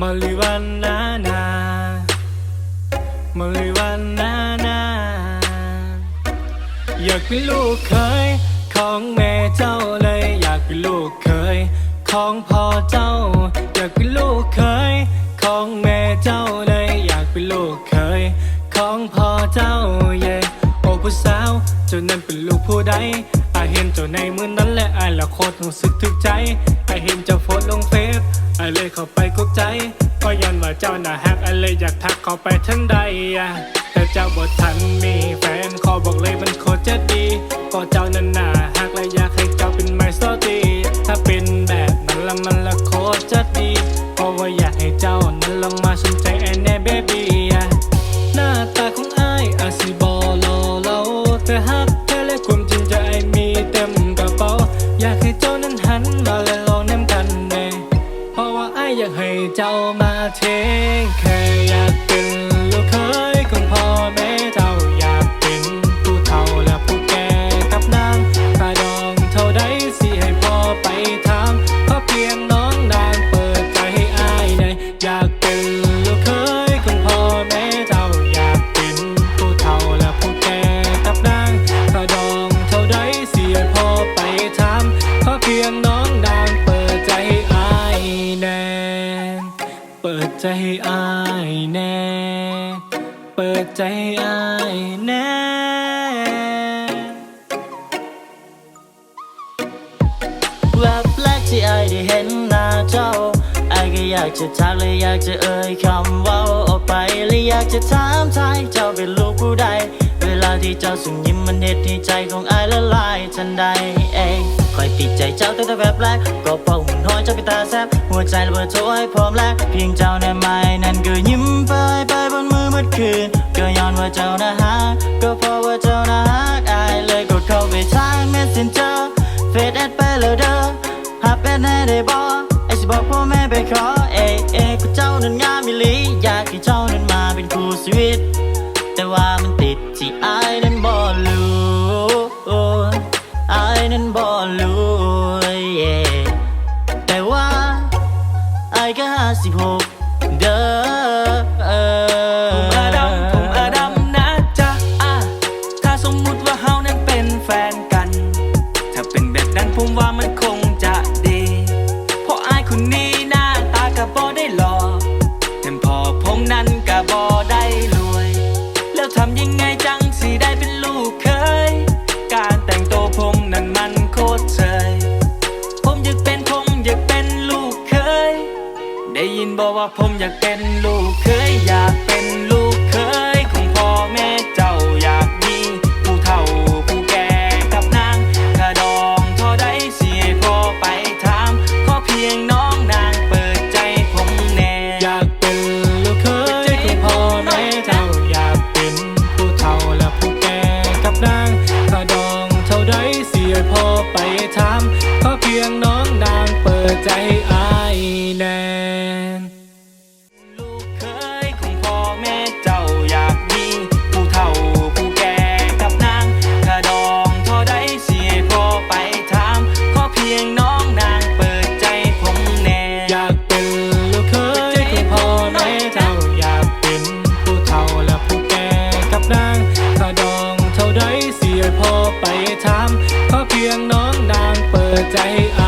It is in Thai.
มาลิวันนานามาลิวันนานาอยากเป็นลูกเคยของแม่เจ้าเลย อยากเป็นลูกเคยของพ่อเจ้า อยากเป็นลูกเคยของแม่เจ้าเลย อยากเป็นลูกเคยของพ่อเจ้าเย่โอ้ผู้สาวเจ้านั้นเป็นลูกผู้ใดอาเห็นเจ้าในมือนั้นและอาละโคตรรู้สึกถึกใจอาเห็นเจ้าโพสลงเฟซ อเลยเข้าไปกุกใจ ก็ยันว่าเจ้าน่าฮักอเลยอยากทักเข้าไปทั้งใดอะแต่เจ้าบททันมีแฟนขอบอกเลยมันโคตรจะดี ก็เจ้านั้นน่าฮักเลย ใจให้อายแน่ เปิดใจให้อายแน่แวบแรกที่ไอได้เห็นหน้าเจ้าไอก็อยากจะทักและอยากจะเอ่ยคำว่าออกไปและอยากจะถามทายเจ้าเป็นลูกผู้ใด เวลาที่เจ้าส่งยิ้มมันเหตุที่ใจของไอละลายทันใดเอ้ยคอยติดใจเจ้าตั้งแต่แบบแรกก็พราะหุ่นห้อยเจ้าเป็นตาแซบหัวใจระเบิดโชว์ให้พร้อมแลกเพียงเจ้าใน เจ้านะฮักก็เพราะว่าเจ้านะฮักไอเลยกดเข้าไปทาง messenger เฟซแอดไปแล้วเด้อหาเป็นให้ได้บ่ไอสิบอกพ่อแม่ไปขอเอเอกูเจ้านั้นงามมิลีอยากให้เจ้านั้นมาเป็นคู่ชีวิต แต่ว่ามันติดที่ไอนั้นบ่รู้ไอนั้นบ่รู้แต่ว่าไอายก็ห้าสิบหก ทำยังไงจังสิได้เป็นลูกเคย การแต่งตัวผมนั้นมันโคตรเชยผมอยากเป็นผมอยากเป็นลูกเคย ได้ยินบอกว่าผมอยากเป็นลูกเคยอยากเป็น เสี ใจอ